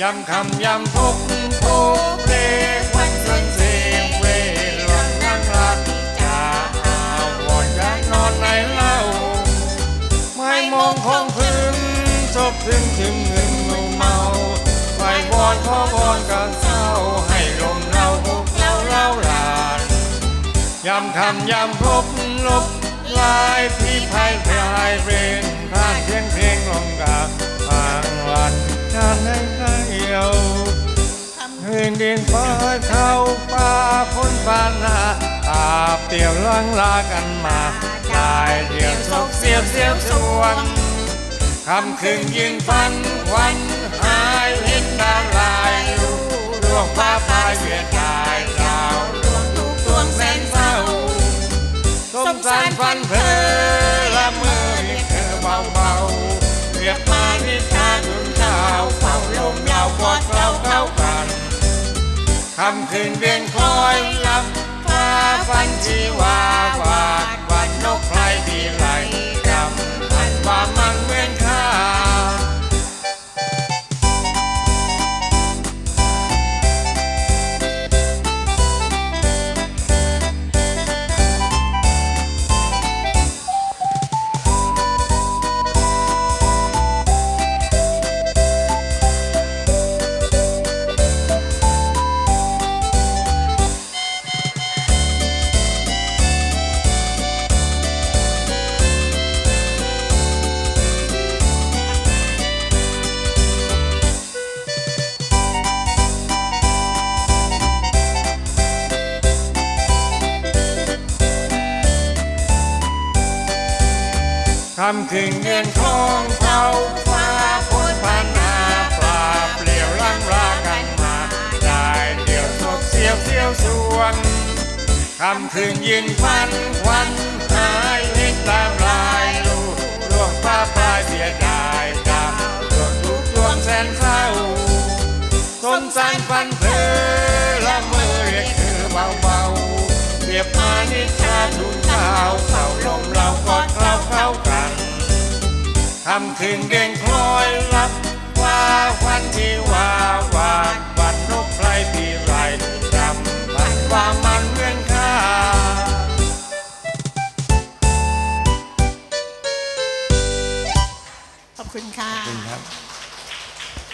ย้ำคำย้ำทุกทุกเพลงวันส่วนเสียงเวลอนนั่งรักจะเอาวอนจะนอนในเล่าไม่มองคงพื้นจบถึงถึงหนึ่งหนุ่มเมาไปวอนขอวอนกันเศร้าให้ลมเราทุกเล่าเล่าลานย้ำคำย้ำพบลบลายพี่พายพายเรนพานเพียงเพลงลง นเข้าป่าพ้นป่านาตาเปี่ยวลังลากันมาได้เดียวศกเสียบเสียบสวงคำคืนยิงฟันวันหายเห็นดาลายลูดวงฟ้าพายเวียนกายดาวดวงทุกดวงแสนเศร้าสมสารฟันเพอ คำคืนเวียนคอยลับฟ้าฟันชีวา คำคืนเงินทองเท่าฟ้าพ้นพันนาปลาเปลี่ยวลังรากันมา ได้เดียวสกเสียวเสียวสวงคำคืนยินฟันควันหายนิดตามลายลูกดวงฟ้าปลายเสียดายดาวดวงทุกดวงแสนเศร้าสมสารฟันเพอละเมื่อเรียกเธอเบาๆเรียบมานิช คำคืนเก่งคล้อยลับว่าวันที่ว่าวานวันนกไพรปีไรจำพันว่ามันเมืองค่าขอบคุณค่ะ ขอบคุณครับ